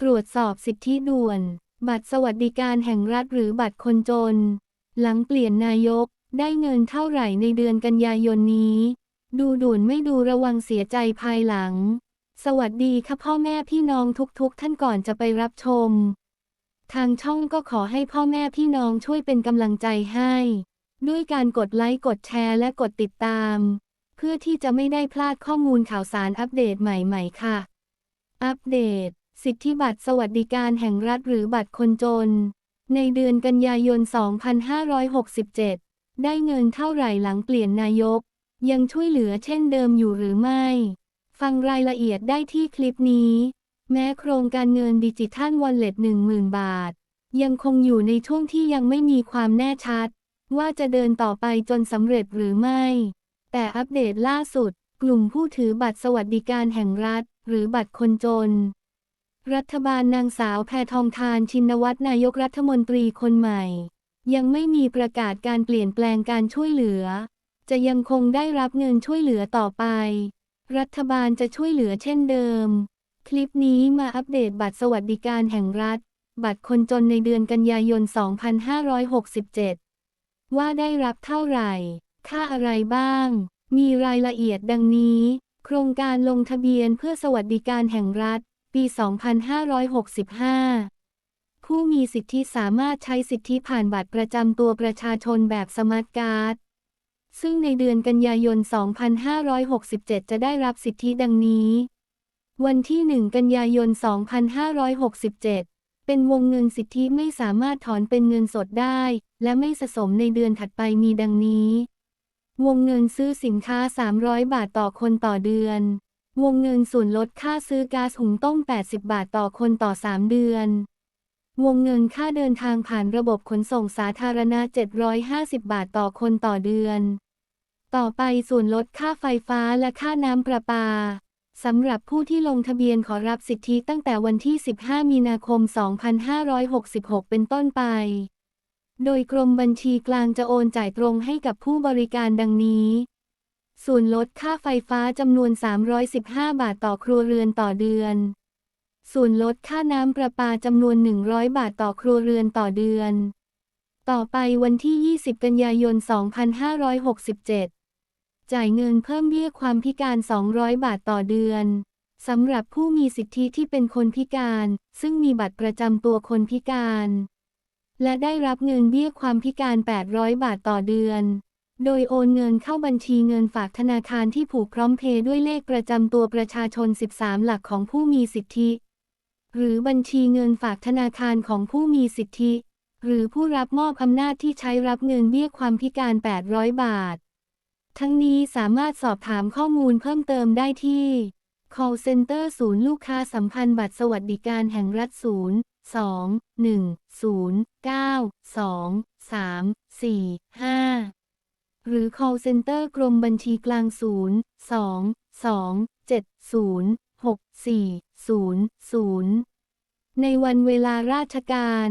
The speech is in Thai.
ตรวจสอบสิทธิด่วน บัตรสวัสดิการแห่งรัฐหรือบัตรคนจน หลังเปลี่ยนนายก ได้เงินเท่าไหร่ในเดือนกันยายนนี้ ดูด่วนไม่ดูระวังเสียใจภายหลัง สวัสดีค่ะพ่อแม่พี่น้องทุกๆ ท่านก่อนจะไปรับชม ทางช่องก็ขอให้พ่อแม่พี่น้องช่วยเป็นกำลังใจให้ ด้วยการกดไลค์กดแชร์และกดติดตาม เพื่อที่จะไม่ได้พลาดข้อมูลข่าวสารอัปเดตใหม่ๆ ค่ะ อัปเดต สิทธิบัตรสวัสดิการแห่งรัฐหรือบัตรคนจน ในเดือนกันยายน 2567 ได้เงินเท่าไหร่หลังเปลี่ยนนายก ยังช่วยเหลือเช่นเดิมอยู่หรือไม่ ฟังรายละเอียดได้ที่คลิปนี้ แม้โครงการเงินดิจิทัลวอลเล็ต10,000 บาท ยังคงอยู่ในช่วงที่ยังไม่มีความแน่ชัด ว่าจะเดินต่อไปจนสำเร็จหรือไม่ แต่อัปเดตล่าสุด กลุ่มผู้ถือบัตรสวัสดิการแห่งรัฐ หรือบัตรคนจน รัฐบาลนางสาวแพทองทานชินวัตรนายกรัฐมนตรีคนใหม่ ยังไม่มีประกาศการเปลี่ยนแปลงการช่วยเหลือ จะยังคงได้รับเงินช่วยเหลือต่อไป รัฐบาลจะช่วยเหลือเช่นเดิม คลิปนี้มาอัปเดตบัตรสวัสดิการแห่งรัฐ บัตรคนจนในเดือนกันยายน 2567 ว่าได้รับเท่าไหร่ ค่าอะไรบ้าง มีรายละเอียดดังนี้ โครงการลงทะเบียนเพื่อสวัสดิการแห่งรัฐ ปี 2565ผู้มีสิทธิสามารถใช้สิทธิผ่านบัตรประจำตัวประชาชนแบบสมาร์ทการ์ด ซึ่งในเดือนกันยายน 2567 จะได้รับสิทธิดังนี้ วันที่ 1 กันยายน 2567 เป็นวงเงินสิทธิไม่สามารถถอนเป็นเงินสดได้ และไม่สะสมในเดือนถัดไปมีดังนี้ วงเงินซื้อสินค้า 300 บาทต่อคนต่อเดือน วงเงินส่วนลดค่าซื้อก๊าซหุงต้ม 80 บาทต่อคนต่อ 3 เดือน วงเงินค่าเดินทางผ่านระบบขนส่งสาธารณะ 750 บาทต่อคนต่อเดือน ต่อไปส่วนลดค่าไฟฟ้าและค่าน้ำประปา สำหรับผู้ที่ลงทะเบียนขอรับสิทธิตั้งแต่วันที่ 15 มีนาคม 2566 เป็นต้นไป โดยกรมบัญชีกลางจะโอนจ่ายตรงให้กับผู้บริการดังนี้ ส่วนลดค่าไฟฟ้าจำนวน 315 บาทต่อครัวเรือนต่อเดือน ส่วนลดค่าน้ำประปาจำนวน 100 บาทต่อครัวเรือนต่อเดือน ต่อไปวันที่ 20 กันยายน 2567 จ่ายเงินเพิ่มเบี้ยความพิการ 200 บาทต่อเดือนสำหรับผู้มีสิทธิที่เป็นคนพิการ ซึ่งมีบัตรประจำตัวคนพิการ และได้รับเงินเบี้ยความพิการ 800 บาทต่อเดือน โดยโอนเงินเข้าบัญชีเงินฝากธนาคารที่ผูกพร้อมเพย์ด้วยเลขประจำตัวประชาชน 13 หลักของผู้มีสิทธิ หรือบัญชีเงินฝากธนาคารของผู้มีสิทธิ หรือผู้รับมอบอำนาจที่ใช้รับเงินเบี้ยความพิการ 800 บาท ทั้งนี้สามารถสอบถามข้อมูลเพิ่มเติมได้ที่ call center ศูนย์ลูกค้าสัมพันธ์บัตรสวัสดิการแห่งรัฐศูนย์2 1 0 9 2 3 4 5 หรือ call center กรมบัญชีกลางศูนย์2 2 7 0 6 4 0 0 ในวันเวลาราชการ